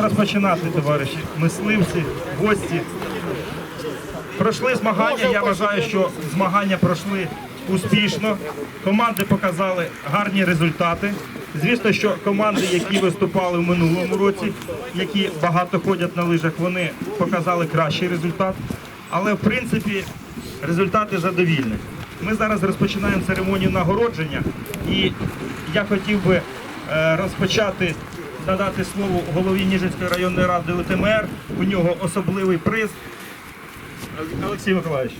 Будемо розпочинати, товариші, мисливці, гості. Пройшли змагання. Я вважаю, що змагання пройшли успішно. Команди показали гарні результати. Звісно, що команди, які виступали в минулому році, які багато ходять на лижах, вони показали кращий результат. Але в принципі результати задовільні. Ми зараз розпочинаємо церемонію нагородження, і я хотів би е, розпочати надати слово голові Ніжинської районної ради УТМР. У нього особливий приз. Олексій Миколаївич.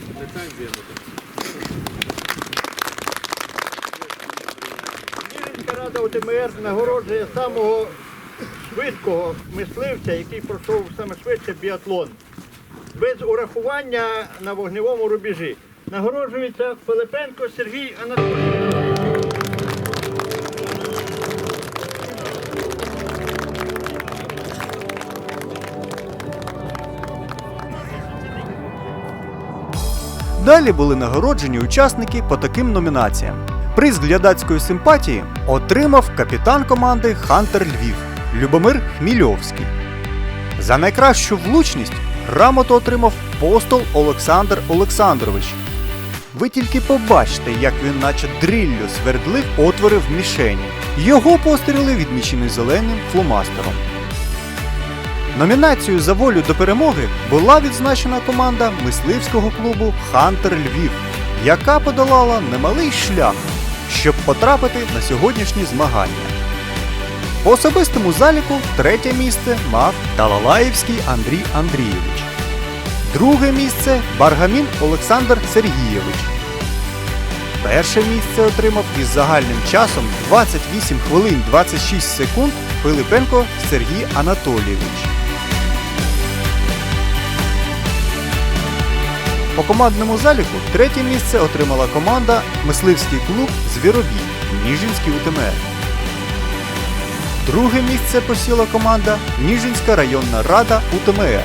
Ніжинська рада УТМР нагороджує самого швидкого мисливця, який пройшов саме швидше біатлон. Без урахування на вогневому рубежі. Нагороджується Пилипенко Сергій Анатолійович. Далі були нагороджені учасники по таким номінаціям. Приз глядацької симпатії отримав капітан команди Хантер Львів Любомир Хмільовський. За найкращу влучність грамоту отримав постол Олександр Олександрович. Ви тільки побачте, як він, наче дриллю, свердлив отвори в мішені. Його постріли відмічені зеленим фломастером. Номінацією за волю до перемоги була відзначена команда мисливського клубу Хантер Львів, яка подолала немалий шлях, щоб потрапити на сьогоднішні змагання. По особистому заліку третє місце мав Талалаївський Андрій Андрійович. Друге місце Баргамін Олександр Сергійович. Перше місце отримав із загальним часом 28 хвилин 26 секунд Пилипенко Сергій Анатолійович. По командному заліку третє місце отримала команда Мисливський клуб Звіробій Ніжинський УТМР. Друге місце посіла команда Ніжинська районна рада УТМР.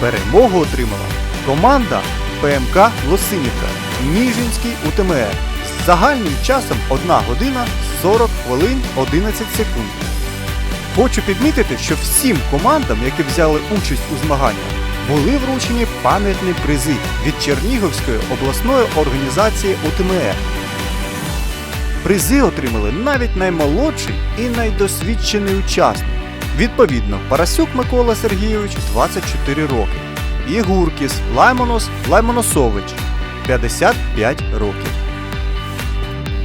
Перемогу отримала команда ПМК Лосинівка Ніжинський УТМР з загальним часом 1 година 40 хвилин 11 секунд. Хочу підмітити, що всім командам, які взяли участь у змаганнях, були вручені пам'ятні призи від Чернігівської обласної організації УТМР. Призи отримали навіть наймолодший і найдосвідчений учасник. Відповідно, Парасюк Микола Сергійович 24 роки. І Гуркіс Лаймонос Лаймоносович 55 років.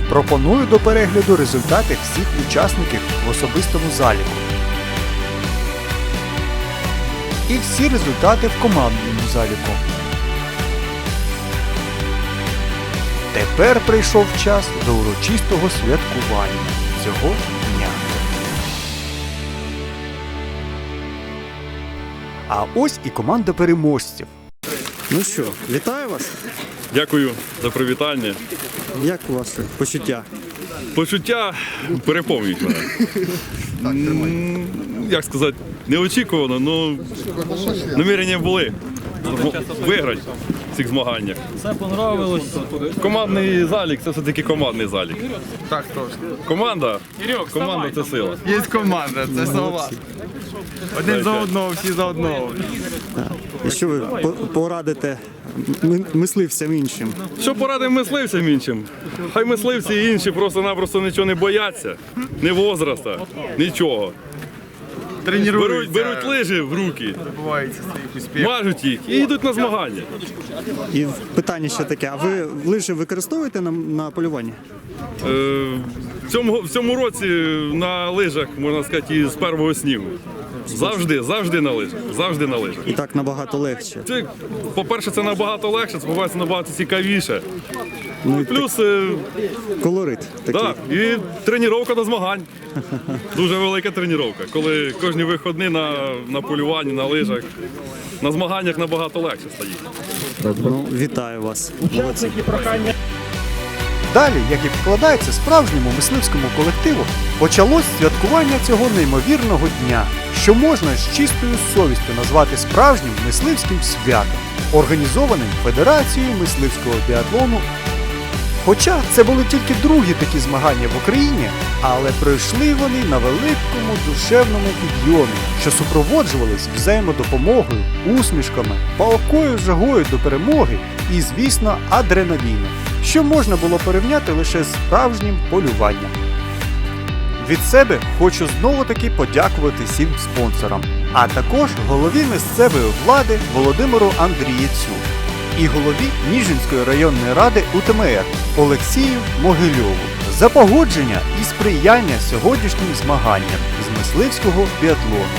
Пропоную до перегляду результати всіх учасників в особистому заліку. І всі результати в командному заліку. Тепер прийшов час до урочистого святкування цього дня. А ось і команда переможців. Ну що, вітаю вас. Дякую за привітання. Як ваше почуття? Почуття переповнюють мене. М, Як сказати, неочікувано, але намірення були виграти в цих змаганнях. Все понравилось. Командний залік це все-таки командний залік. Так точно. Команда, команда це сила. Є команда, це слова. Один за одного, всі за одного. І що ви порадите ми- мисливцям іншим? Що порадимо мисливцям іншим? Хай мисливці і інші просто-напросто нічого не бояться, ні возраста, нічого. Беруть, беруть лижі в руки, своїх успіхів. мажуть їх і йдуть на змагання. І питання ще таке: а ви лижі використовуєте на, на полюванні? Е, В цьому, в цьому році на лижах, можна сказати, і з першого снігу. Завжди, завжди на лижах. Завжди на лижах. І так набагато легше. Це, по-перше, це набагато легше, це по-перше, набагато цікавіше. Ну і Плюс, е, колорит такий. да, і тренування до змагань. Дуже велика тренування. Коли кожні виходні на, на полюванні, на лижах, на змаганнях набагато легше стає. Ну, вітаю вас. Молодці. Далі, як і вкладається справжньому мисливському колективу, почалось святкування цього неймовірного дня, що можна з чистою совістю назвати справжнім мисливським святом, організованим Федерацією мисливського біатлону Хоча це були тільки другі такі змагання в Україні, але пройшли вони на великому душевному підйомі, що супроводжувались взаємодопомогою, усмішками, палкою жагою до перемоги і, звісно, адреналіном, що можна було порівняти лише з справжнім полюванням. Від себе хочу знову таки подякувати всім спонсорам, а також голові місцевої влади Володимиру Андрієцю і голові Ніжинської районної ради УТМР Олексію Могильову за погодження і сприяння сьогоднішнім змаганням з мисливського біатлону.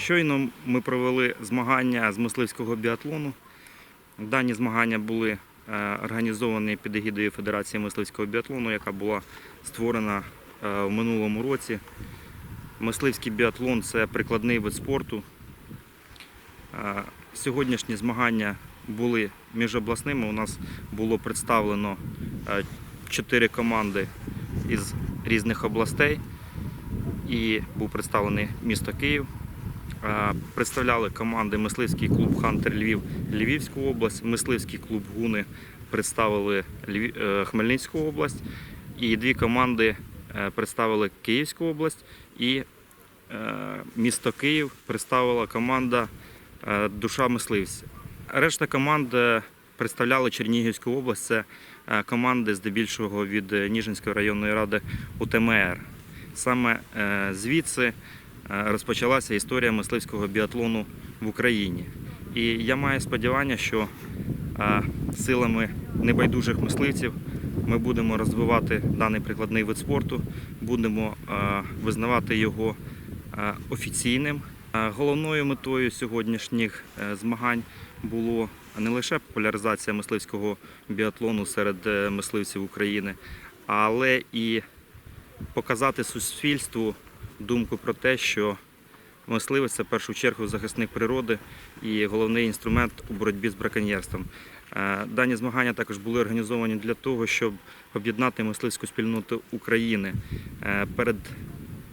Щойно ми провели змагання з мисливського біатлону. Дані змагання були е, організовані під егідою Федерації мисливського біатлону, яка була створена в минулому році. Мисливський біатлон це прикладний вид спорту. Е, Сьогоднішні змагання були міжобласними. У нас було представлено е, чотири команди із різних областей і був представлений місто Київ. Е, Представляли команди Мисливський клуб Хантер Львів Львівську область, Мисливський клуб Гуни представили е, Хмельницьку область, і дві команди е, представили Київську область і е, місто Київ представила команда е, Душа мисливця. Решта команд е, представляли Чернігівську область. Це е, команди здебільшого від е, Ніжинської районної ради УТМР. Саме е, звідси е, розпочалася історія мисливського біатлону в Україні. І я маю сподівання, що е, силами небайдужих мисливців ми будемо розвивати даний прикладний вид спорту, будемо е, визнавати його е, офіційним. Е, Головною метою сьогоднішніх змагань було не лише популяризація мисливського біатлону серед мисливців України, але і показати суспільству думку про те, що мисливець це в першу чергу захисник природи і головний інструмент у боротьбі з браконьєрством. Е, Дані змагання також були організовані для того, щоб об'єднати мисливську спільноту України Е, перед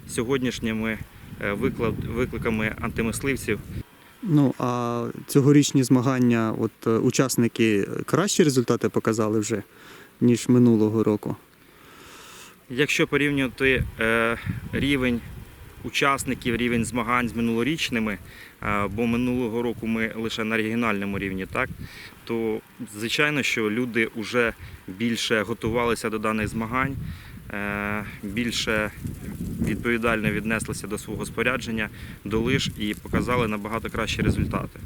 сьогоднішніми е, викликами антимисливців. Ну а цьогорічні змагання, от учасники кращі результати показали вже, ніж минулого року. Якщо порівнювати рівень учасників, рівень змагань з минулорічними, е, бо минулого року ми лише на регіональному рівні, так, то звичайно, що люди вже більше готувалися до даних змагань, е, більше відповідально віднеслися до свого спорядження, до лиж і показали набагато кращі результати.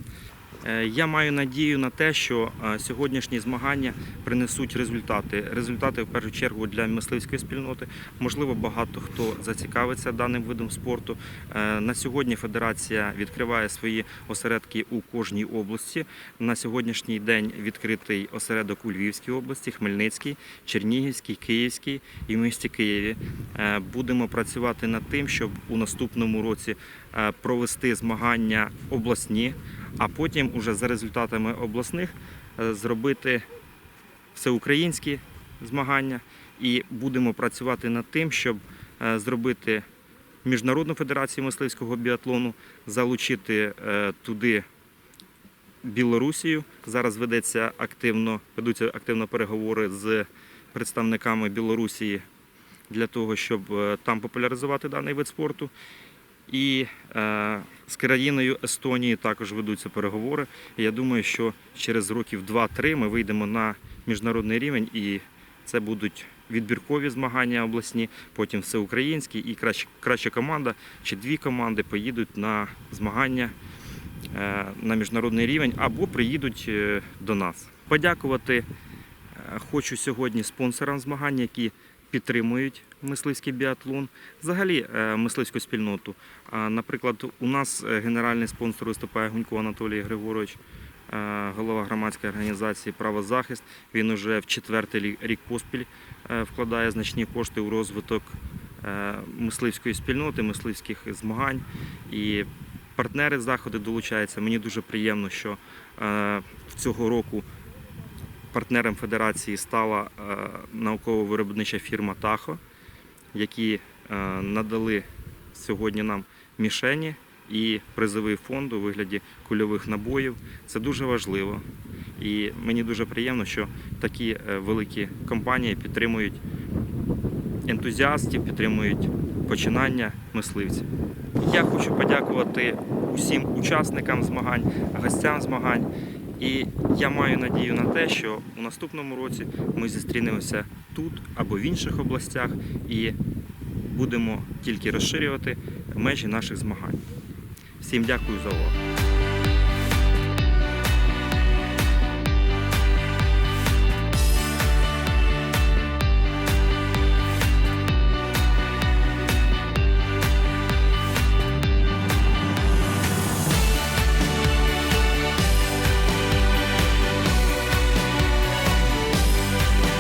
Е, Я маю надію на те, що е, сьогоднішні змагання принесуть результати. Результати в першу чергу для мисливської спільноти. Можливо, багато хто зацікавиться даним видом спорту. Е, На сьогодні федерація відкриває свої осередки у кожній області. На сьогоднішній день відкритий осередок у Львівській області, Хмельницький, Чернігівський, Київський і в місті Києві. Будемо працювати над тим, щоб у наступному році провести змагання обласні а потім уже за результатами обласних е, зробити всеукраїнські змагання і будемо працювати над тим, щоб е, зробити Міжнародну федерацію мисливського біатлону, залучити е, туди Білорусію. Зараз ведеться активно, ведуться активно переговори з представниками Білорусії для того, щоб е, там популяризувати даний вид спорту. І е, з країною Естонії також ведуться переговори. Я думаю, що через років 2-3 ми вийдемо на міжнародний рівень, і це будуть відбіркові змагання обласні, потім всеукраїнські, і краща, команда чи дві команди поїдуть на змагання е, на міжнародний рівень або приїдуть е, до нас. Подякувати хочу сьогодні спонсорам змагань, які підтримують мисливський біатлон, взагалі е, мисливську спільноту. Наприклад, у нас е, генеральний спонсор виступає Гунько Анатолій Григорович, е, голова громадської організації Правозахист. Він уже в четвертий рік поспіль вкладає значні кошти у розвиток мисливської спільноти, мисливських змагань. І партнери заходу долучаються. Мені дуже приємно, що цього року партнером федерації стала е, науково-виробнича фірма Тахо, які е, надали сьогодні нам мішені і призовий фонд у вигляді кульових набоїв. Це дуже важливо. І мені дуже приємно, що такі е, великі компанії підтримують ентузіастів, підтримують починання мисливців. Я хочу подякувати усім учасникам змагань, гостям змагань. І я маю надію на те, що у наступному році ми зустрінемося тут або в інших областях і будемо тільки розширювати межі наших змагань. Всім дякую за увагу.